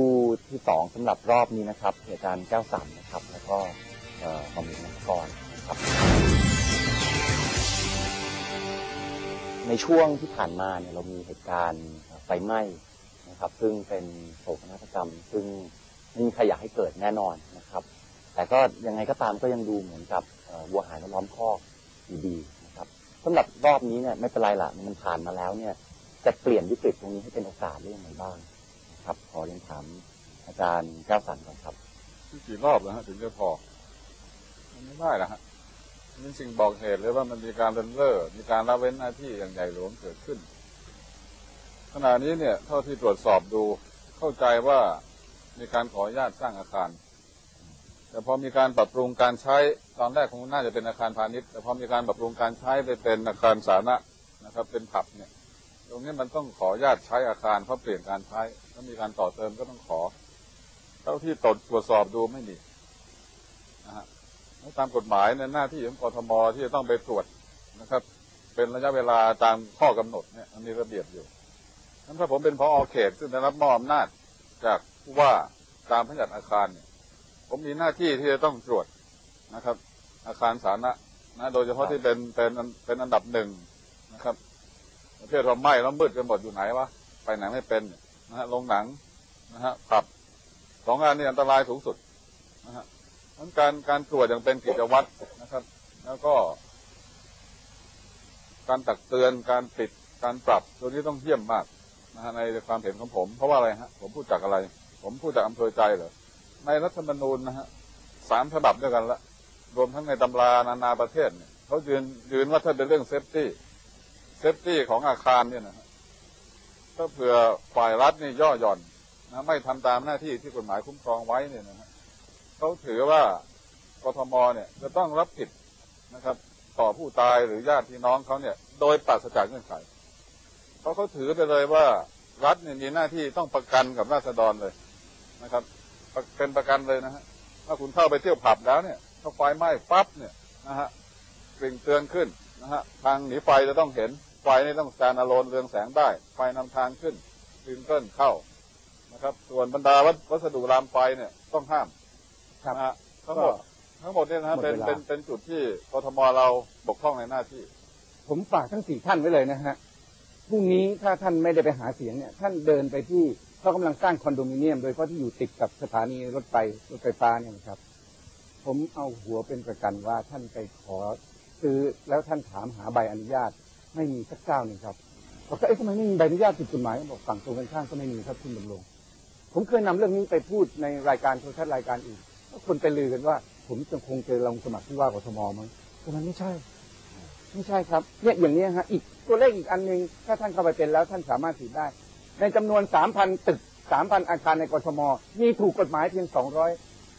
ผู้ที่สองสำหรับรอบนี้นะครับอาจารย์แก้วสันนะครับ แล้วก็เอ่อหมอมหลวงนักกรนะครับ ในช่วงที่ผ่านมาเนี่ยเรามีเหตุการณ์ไฟไหม้นะครับ ซึ่งเป็นโศกนาฏกรรม ซึ่งไม่มีใครอยากให้เกิดแน่นอนนะครับ แต่ก็ยังไงก็ตามก็ยังดูเหมือนกับวัวหายแล้วล้อมคอกอยู่ดีนะครับสำหรับรอบนี้เนี่ยไม่เป็นไรละมันผ่านมาแล้วเนี่ยจะเปลี่ยนวิกฤตตรงนี้ให้เป็นโอกาสได้ยังไงบ้าง ครับ ขอเรียนถามอาจารย์แก้วสันก่อนครับกี่รอบแล้วฮะถึงจะพอมันไม่ได้นะฮะมันสิ่งบอกเหตุเลยว่ามันมีการเดินเล่อมีการละเว้นหน้าที่อย่างใหญ่หลวงเกิดขึ้น ขณะนี้เนี่ย เท่าที่ตรวจสอบดูเข้าใจว่ามีการขออนุญาตสร้างอาคาร แต่พอมีการปรับปรุงการใช้ตอนแรกคงน่าจะเป็นอาคารพาณิชย์แต่พอมีการปรับปรุงการใช้ไปเป็นอาคารสาธารณะนะครับ เป็นผับเนี่ย ตรงนี้มันต้องขออนุญาตใช้อาคารเพราะเปลี่ยนการใช้ถ้ามีการต่อเติมก็ต้องขอ เท่าที่ตรวจตรวจสอบดูไม่มีนะฮะตามกฎหมายในหน้าที่ของกทมที่จะต้องไปตรวจนะครับ เป็นระยะเวลาตามข้อกำหนดเนี่ยมันมีระเบียบอยู่นั้นถ้าผมเป็นพอเขตซึ่งได้รับมอบอำนาจจากผู้ว่าตามพระราชอาคารเนี่ยผมมีหน้าที่ที่จะต้องตรวจนะครับ อาคารสาธารณะนะโดยเฉพาะที่เป็นเป็นเป็นอันดับหนึ่งนะครับ ประเทศเราไหม้แล้วมืดกันหมดอยู่ไหนวะไปไหนไม่เป็นนะฮะโรงหนังนะฮะผับสองงานนี้อันตรายสูงสุดนะฮะทั้งการการตรวจอย่างเป็นกิจวัตรนะครับ แล้วก็ การตักเตือนการปิดการปรับตัวนี้ต้องเยี่ยมมากนะฮะในความเห็นของผม เพราะว่าอะไรฮะ ผมพูดจากอะไร ผมพูดจากอำเภอใจเหรอในรัฐธรรมนูญนะฮะสามฉบับด้วยกันละรวมทั้งในตำรานานาประเทศเนี่ยเขายืนยืนว่าถ้าเป็นเรื่องเซฟตี้ เซฟตี้ของอาคารเนี่ยนะถ้าเผื่อฝ่ายรัฐนี่ย่อหย่อนนะไม่ทำตามหน้าที่ที่กฎหมายคุ้มครองไว้เนี่ยนะเขาถือว่ากทมเนี่ยจะต้องรับผิดนะครับ ต่อผู้ตายหรือญาติพี่น้องเขาเนี่ย โดยปราศจากเงื่อนไขเพราะเขาถือไปเลยว่ารัฐเนี่ยมีหน้าที่ต้องประกันกับราษฎรเลยนะครับ เป็นประกันเลยนะฮะถ้าคุณเข้าไปเที่ยวผับแล้วเนี่ย ถ้าไฟไหม้ปั๊บเนี่ยนะฮะกริ่งเตือนขึ้นนะฮะทางหนีไฟจะต้องเห็น ไฟนี่ต้องแซนอะโลนเรืองแสงได้ ไฟนำทางขึ้นดึงเกิลเข้านะครับ ส่วนบรรดาวัสวัสดุรามไฟเนี่ยต้องห้ามครับนะฮะทั้งหมดทั้งหมดเนี่ยนะฮะหมดเป็นเวลาเป็นเป็นจุดที่กทมเราบกพร่องในหน้าที่ ผมฝากทั้งสี่ท่านไว้เลยนะฮะพรุ่งนี้ถ้าท่านไม่ได้ไปหาเสียงเนี่ย ท่านเดินไปที่เขากำลังสร้างคอนโดมิเนียม โดยเฉพาะที่อยู่ติดกับสถานีรถไฟรถไฟฟ้าเนี่ยนะครับ ผมเอาหัวเป็นประกันว่าท่านไปขอซื้อแล้วท่านถามหาใบอนุญาต ไม่มีสักเจ้าหนึ่งครับบอกว่าเอ๊ะทำไมไม่มีใบอนุญาตผิดกฎหมายบอกฝั่งตรงกันข้ามก็ไม่มีครับคุณดำรงผมเคยนำเรื่องนี้ไปพูดในรายการโทรทัศน์รายการอื่นแล้วคนไปลือกันว่า ผมจะคงจะลงสมัครผู้ว่ากทมมั้งแต่มันไม่ใช่ ไม่ใช่ครับเนี่ยอย่างนี้ฮะอีกตัวเลขอีกอันหนึ่งถ้าท่านเข้าไปเป็นแล้วท่านสามารถถือได้ ในจำนวน3,000ตึก3,000อาคารในกทมมีถูกกฎหมายเพียง200อย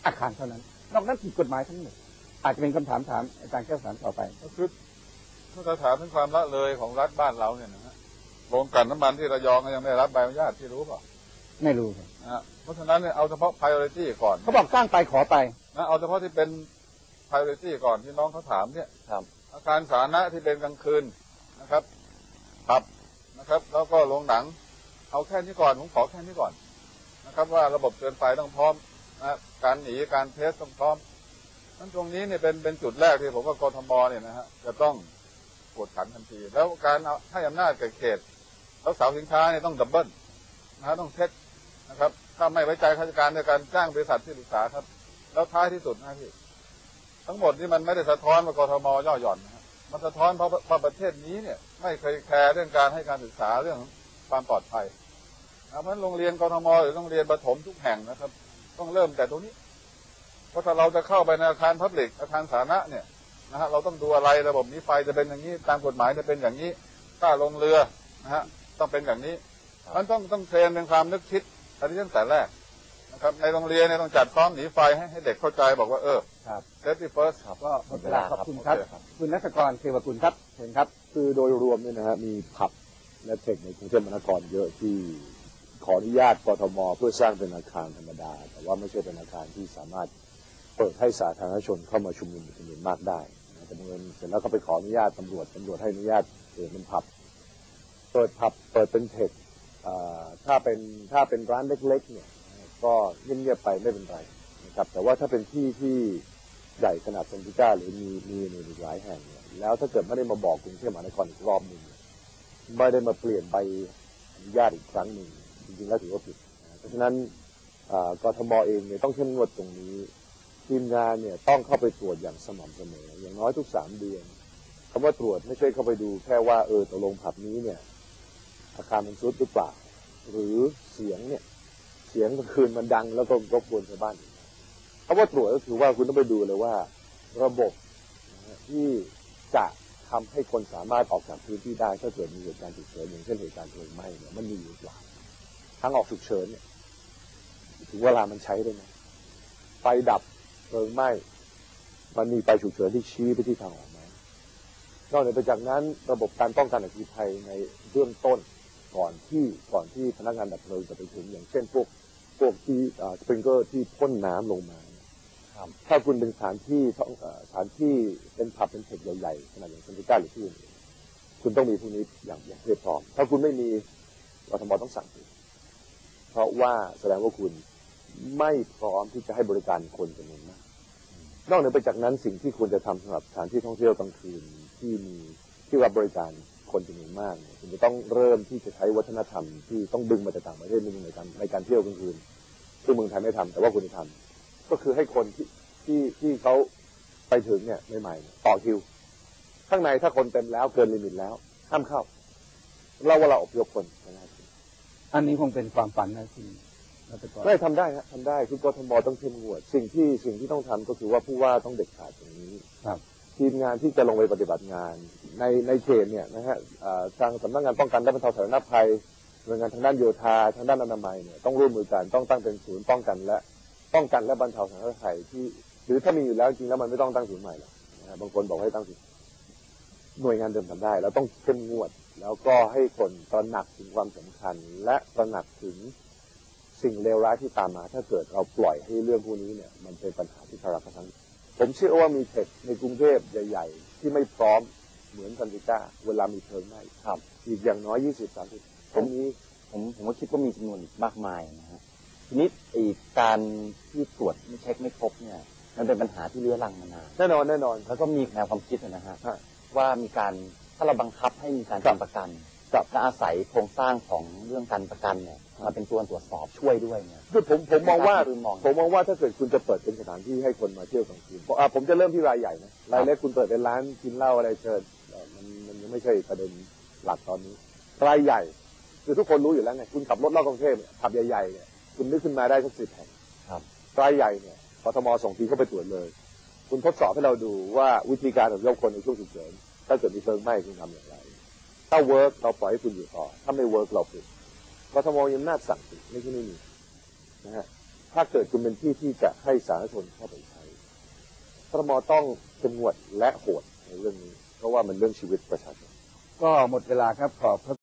อาคารเท่านั้น นอกนั้นผิดกฎหมายทั้งหมดอาจจะเป็นคำถามถามอาจารย์แก้วสารต่อไปก็คือ ถ้าจะถามถึงความละเลยของรัฐบ้านเราเนี่ยนะฮะโรงกลั่นน้ำมันที่ระยองก็ยังไม่ได้รับใบอนุญาตที่รู้เปล่าไม่รู้ครับนะฮะเพราะฉะนั้นเนี่ยเอาเฉพาะ priority ก่อนเขาบอกสร้างไปขอไปนะเอาเฉพาะที่เป็น priority ก่อนที่น้องเขาถามเนี่ยครับอาคารสาธารณะที่เป็นกลางคืนนะครับผับนะครับ แล้วก็โรงหนัง เอาแค่นี้ก่อนผมขอแค่นี้ก่อนนะครับ ว่าระบบเตือนไฟต้องพร้อมนะการหนีการเทสต้องพร้อมนั้นตรงนี้เนี่ยเป็นเป็นจุดแรกที่ผมว่ากทมเนี่ยนะฮะจะต้อง กวดขันทันที แล้วการเอาให้อำนาจแก่เขตแล้วสาวสินค้าเนี่ยต้องดับเบิลนะฮะต้องเช็คนะครับ ถ้าไม่ไว้ใจข้าราชการในการจ้างบริษัทที่ปรึกษาครับ แล้วท้ายที่สุดนะพี่ทั้งหมดนี่มันไม่ได้สะท้อนว่ากรทมย่อหย่อนนะฮะมันสะท้อนเพราะเพราะประเทศนี้เนี่ย ไม่เคยแคร์เรื่องการให้การศึกษาเรื่องความปลอดภัยนะเพราะฉะนั้นโรงเรียนกรทมหรือโรงเรียนประถมทุกแห่งนะครับ ต้องเริ่มแต่ตรงนี้ เพราะถ้าเราจะเข้าไปในอาคารพับลิกอาคารสาธารณะเนี่ย นะฮะเราต้องดูอะไรระบบหนี้ไฟจะเป็นอย่างนี้ตามกฎหมายจะเป็นอย่างนี้ถ้าลงเรือนะฮะต้องเป็นอย่างนี้มันต้องต้องเทรนเป็นความนึกคิดอันนี้ตั้งแต่แรกนะครับในโรงเรียนเนี่ยต้องจัดซ้อมหนีไฟให้ให้เด็กเข้าใจบอกว่าเออครับ safety first ครับก็หมดเวลาขอบคุณครับโอเคครับคุณนักกรเทวกุลครับเชิญครับ คือโดยรวมเนี่ยนะฮะมีผับและเทคในกรุงเทพมหานครเยอะที่ขออนุญาตกทมเพื่อสร้างเป็นอาคารธรรมดา แต่ว่าไม่ใช่เป็นอาคารที่สามารถเปิดให้สาธารณชนเข้ามาชุมนุมเป็นจำนวนมากได้ นะแต่บังเอิญเสร็จแล้วก็ไปขออนุญาตตำรวจตำรวจให้อนุญาตเปิดเป็นผับ เปิดผับเปิดเป็นเทคถ้าเป็นถ้าเป็นร้านเล็ก ๆ เนี่ย ก็เงียบๆไปไม่เป็นไรนะครับ แต่ว่าถ้าเป็นที่ที่ใหญ่ขนาดเซนติก้าหรือมีมีมีหลายแห่งเนี่ยแล้วถ้าเกิดไม่ได้มาบอกกรุงเทพมหานครอีกรอบหนึ่งไม่ได้มาเปลี่ยนใบอนุญาตอีกครั้งหนึ่งจริงๆแล้วถือว่าผิด เพราะฉะนั้นกทมเองเนี่ยต้องเข้มงวดตรงนี้ ทีมงานเนี่ยต้องเข้าไปตรวจอย่างสม่ำเสมอ อย่างน้อยทุกสามเดือนคำว่าตรวจไม่ใช่เข้าไปดูแค่ว่าเออตกลงผับนี้เนี่ย อาคารมันซุดหรือเปล่า หรือเสียงเนี่ย เสียงกลางคืนมันดังแล้วก็รบกวนชาวบ้านคำว่าตรวจก็คือว่าคุณต้องไปดูเลยว่า ระบบที่จะทำให้คนสามารถออกจากพื้นที่ได้ถ้าเกิดมีเหตุการณ์ฉุกเฉินอย่างเช่นเหตุการณ์เพลิงไหม้เนี่ยมันมีอยู่หรือเปล่าทางออกฉุกเฉินเนี่ยถึงเวลามันใช้ได้ไหมไฟดับ เพลิงไหม้มันมีไฟฉุกเฉินที่ชี้ไปที่ทางออกไหมนอกเหนือไปจากนั้นระบบการป้องกันอัคคีภัยในเบื้องต้นก่อนที่ก่อนที่พนักงานดับเพลิงจะไปถึงอย่างเช่นพวกพวกที่สปริงเกอร์ที่พ่นน้ำลงมาเนี่ยครับถ้าคุณเป็นสถานที่ท่องเอ่อสถานที่เป็นผับเป็นเทคใหญ่ๆขนาดอย่างเซนติก้าหรือที่อื่นคุณต้องมีพวกนี้อย่างอย่างเพียบพร้อม ถ้าคุณไม่มีกทมต้องสั่งปิดเพราะว่าแสดงว่าคุณไม่พร้อมที่จะให้บริการคนจำนวนมาก นอกเหนือไปจากนั้นสิ่งที่ควรจะทำสำหรับสถานที่ท่องเที่ยวกลางคืนที่มีที่รับบริการคนจำนวนมากเนี่ยคุณจะต้องเริ่มที่จะใช้วัฒนธรรมที่ต้องดึงมาจากต่างประเทศนึงในการในการเที่ยวกลางคืนซึ่งเมืองไทยไม่ทำแต่ว่าคุณจะทำก็คือให้คนที่ที่ที่เขาไปถึงเนี่ยใหม่ๆเนี่ยต่อคิว ข้างในถ้าคนเต็มแล้วเกินลิมิตแล้ว ห้ามเข้าเราว่าเราอพยพคนนะอันนี้คงเป็นความฝันนะคุณ ไม่ทำได้ฮะทำได้คือกทมต้องเข้มงวด สิ่งที่สิ่งที่ต้องทำก็คือว่าผู้ว่าต้องเด็ดขาดตรงนี้ครับทีมงานที่จะลงไปปฏิบัติงาน ในในเขตเนี่ยนะฮะอ่าทางสำนักงานป้องกันและบรรเทาสาธารณภัยหน่วยงานทางด้านโยธาทางด้านอนามัยเนี่ยต้องร่วมมือกันต้องตั้งเป็นศูนย์ป้องกันและป้องกันและบรรเทาสาธารณภัยที่ หรือถ้ามีอยู่แล้วจริงแล้วมันไม่ต้องตั้งศูนย์ใหม่หรอกนะฮะบางคนบอกให้ตั้งศูนย์หน่วยงานเดิมทำได้แล้วต้องเข้มงวด แล้วก็ให้คนตระหนักถึงความสำคัญและตระหนักถึง สิ่งเลวร้ายที่ตามมา ถ้าเกิดเราปล่อยให้เรื่องพวกนี้เนี่ย มันเป็นปัญหาที่คาราคาซังผมเชื่อว่ามีเทคในกรุงเทพใหญ่ๆ ที่ไม่พร้อมเหมือนซันติก้าเวลามีเพลิงไหม้ครับอีกอย่างน้อยยี่สิบสามสิบผมนี้ผมผมก็คิดว่ามีจำนวนอีกมากมายนะฮะทีนี้ไอ้การที่ตรวจไม่เช็คไม่ครบเนี่ย มันเป็นปัญหาที่เรื้อรังมานานแน่นอนแน่นอนแล้วก็มีแนวความคิดนะฮะฮะว่ามีการถ้าเราบังคับให้มีการครับทำประกัน ครับและอาศัยโครงสร้างของเรื่องการประกันเนี่ยมาเป็นตัวตรวจสอบช่วยด้วยเนี่ยคือผมผมมองว่าคือมองผมมองว่าถ้าเกิดคุณจะเปิดเป็นสถานที่ให้คนมาเที่ยวกลางคืนผมอะผมจะเริ่มที่รายใหญ่นะรายเล็กคุณเปิดเป็นร้านกินเหล้าอะไรเชิญเอ่อมันมันยังไม่ใช่ประเด็นหลักตอนนี้ รายใหญ่ คือทุกคนรู้อยู่แล้วไงคุณขับรถรอบกรุงเทพเนี่ยขับใหญ่ๆเนี่ยคุณนึกขึ้นมาได้สักสิบแห่งครับรายใหญ่เนี่ยกทมส่งทีมเข้าไปตรวจเลย คุณทดสอบให้เราดูว่าวิธีการอพยพคนในช่วงฉุกเฉินถ้าเกิดมีเพลิงไหม้คุณทำอย่างไร ถ้าเวิร์กเราปล่อยให้คุณอยู่ต่อ ถ้าไม่เวิร์กเราปิดกทมยังอำนาจสั่งปิดไม่ใช่ไม่มีนะฮะถ้าเกิดคุณเป็นที่ที่จะให้สาธารณชนเข้าไปใช้กทมต้องเข้มงวดและโหดในเรื่องนี้ เพราะว่ามันเรื่องชีวิตประชาชนก็หมดเวลาครับขอบพระ